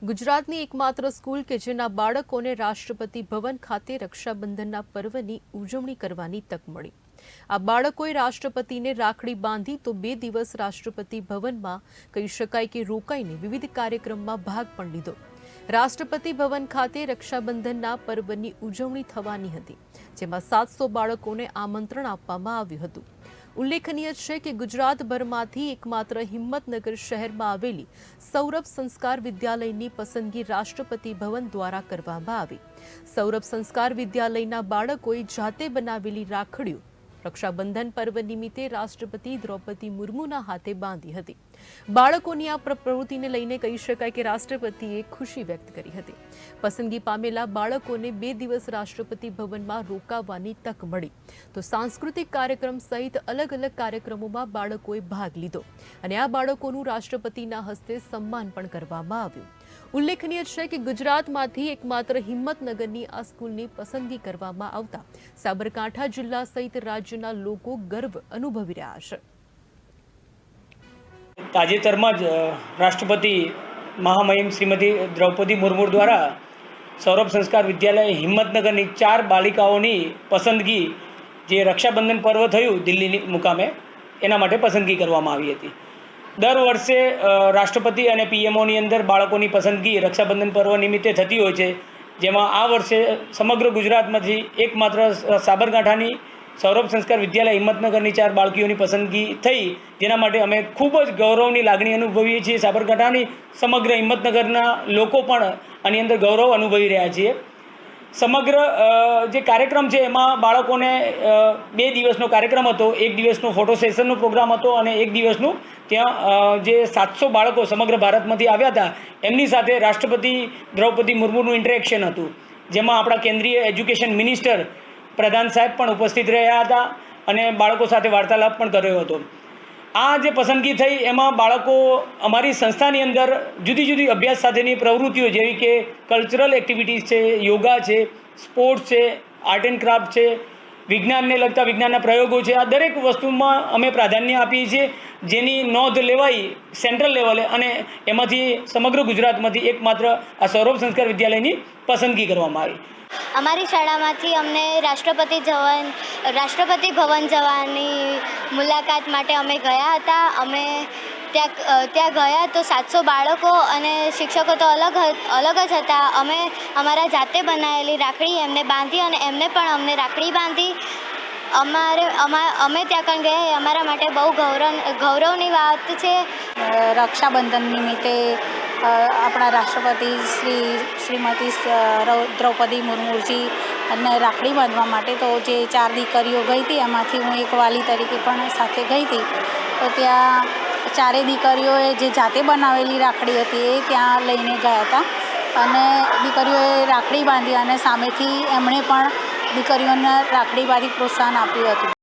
ગુજરાતની એકમાત્ર સ્કૂલ કે જેના બાળકોને રાષ્ટ્રપતિ ભવન ખાતે રક્ષાબંધનના પર્વની ઉજવણી કરવાની તક મળી. આ બાળકોએ રાષ્ટ્રપતિને રાખડી બાંધી તો બે દિવસ રાષ્ટ્રપતિ ભવનમાં કહી શકાય કે રોકાઈને વિવિધ કાર્યક્રમમાં ભાગ પણ લીધો. રાષ્ટ્રપતિ ભવન ખાતે રક્ષાબંધનના પર્વની ઉજવણી થવાની હતી, જેમાં સાતસો બાળકોને આમંત્રણ આપવામાં આવ્યું હતું. ઉલ્લેખનીય છે કે ગુજરાતભરમાંથી એકમાત્ર હિંમતનગર શહેરમાં આવેલી સૌરભ સંસ્કાર વિદ્યાલયની પસંદગી રાષ્ટ્રપતિ ભવન દ્વારા કરવામાં આવી. સૌરભ સંસ્કાર વિદ્યાલયના બાળકોએ જાતે બનાવેલી રાખડીઓ રક્ષાબંધન પર્વ નિમિત્તે રાષ્ટ્રપતિ દ્રૌપદી મુર્મુના હાથે બાંધી હતી. બાળકોની આ પ્રવૃત્તિને લઈને કહી શકાય કે રાષ્ટ્રપતિએ ખુશી વ્યક્ત કરી હતી. પસંદગી પામેલા બાળકોને બે દિવસ રાષ્ટ્રપતિ ભવનમાં રોકાવાની તક મળી. તો સાંસ્કૃતિક કાર્યક્રમ સહિત અલગ અલગ કાર્યક્રમોમાં બાળકોએ ભાગ લીધો અને આ બાળકોનું રાષ્ટ્રપતિના હસ્તે સન્માન પણ કરવામાં આવ્યું. ઉલ્લેખનીય છે કે ગુજરાતમાંથી એકમાત્ર હિંમતનગરની આ સ્કૂલની પસંદગી કરવામાં આવતા સાબરકાંઠા જિલ્લા સહિત રાજ્યના લોકો ગર્વ અનુભવી રહ્યા છે. તાજેતરમાં જ રાષ્ટ્રપતિ મહામહિમ શ્રીમતી દ્રૌપદી મુર્મુ દ્વારા સૌરભ સંસ્કાર વિદ્યાલય હિંમતનગરની ચાર બાલિકાઓની પસંદગી, જે રક્ષાબંધન પર્વ થયું દિલ્હીની મુકામે, એના માટે પસંદગી કરવામાં આવી હતી. દર વર્ષે રાષ્ટ્રપતિ અને પીએમઓની અંદર બાળકોની પસંદગી રક્ષાબંધન પર્વ નિમિત્તે થતી હોય છે. જેમાં આ વર્ષે સમગ્ર ગુજરાતમાંથી એકમાત્ર સાબરકાંઠાની સૌરભ સંસ્કાર વિદ્યાલય હિંમતનગરની ચાર બાળકીઓની પસંદગી થઈ. જેના માટે અમે ખૂબ જ ગૌરવની લાગણી અનુભવીએ છીએ. સાબરકાંઠાની સમગ્ર હિંમતનગરના લોકો પણ આની અંદર ગૌરવ અનુભવી રહ્યા છીએ. સમગ્ર જે કાર્યક્રમ છે એમાં બાળકોને બે દિવસનો કાર્યક્રમ હતો. એક દિવસનો ફોટો સેશનનો પ્રોગ્રામ હતો અને એક દિવસનું ત્યાં જે સાતસો બાળકો સમગ્ર ભારતમાંથી આવ્યા હતા, એમની સાથે રાષ્ટ્રપતિ દ્રૌપદી મુર્મુનું ઇન્ટરેક્શન હતું. જેમાં આપણા કેન્દ્રીય એજ્યુકેશન મિનિસ્ટર પ્રધાન સાહેબ પણ ઉપસ્થિત રહ્યા હતા અને બાળકો સાથે વાર્તાલાપ પણ કર્યો હતો. આ જે પસંદગી થઈ, એમાં બાળકો અમારી સંસ્થાની અંદર જુદી જુદી અભ્યાસ સાથેની પ્રવૃત્તિઓ જેવી કે કલ્ચરલ એક્ટિવિટીઝ છે યોગા છે સ્પોર્ટ્સ છે આર્ટ એન્ડ ક્રાફ્ટ છે વિજ્ઞાનને લગતા વિજ્ઞાનના પ્રયોગો છે. આ દરેક વસ્તુમાં અમે પ્રાધાન્ય આપીએ છીએ જેની નોંધ લેવાઈ સેન્ટ્રલ લેવલે અને એમાંથી સમગ્ર ગુજરાતમાંથી એકમાત્ર આ સૌરભ સંસ્કાર વિદ્યાલયની પસંદગી કરવામાં આવી. અમારી શાળામાંથી અમને રાષ્ટ્રપતિ જવન, રાષ્ટ્રપતિ ભવન જવાની મુલાકાત માટે અમે ગયા હતા. અમે ત્યાં ત્યાં ગયા તો સાતસો બાળકો અને શિક્ષકો તો અલગ અલગ જ હતા. અમે અમારા જાતે બનાવેલી રાખડી એમને બાંધી અને એમને પણ અમને રાખડી બાંધી. અમારે, અમા, અમે ત્યાં કણ ગયા. અમારા માટે બહુ ગૌરવ, ગૌરવની વાત છે. રક્ષાબંધન નિમિત્તે આપણા રાષ્ટ્રપતિ શ્રી, શ્રીમતી દ્રૌપદી મુર્મુજી અને રાખડી બાંધવા માટે તો જે ચાર દીકરીઓ ગઈ હતી, એમાંથી હું એક વાલી તરીકે પણ સાથે ગઈ હતી. તો ત્યાં ચારે દીકરીઓએ જે જાતે બનાવેલી રાખડી હતી એ ત્યાં લઈને ગયા હતા. અને દીકરીઓએ રાખડી બાંધી અને સામેથી એમણે પણ દીકરીઓને રાખડી બાંધી પ્રોત્સાહન આપ્યું હતું.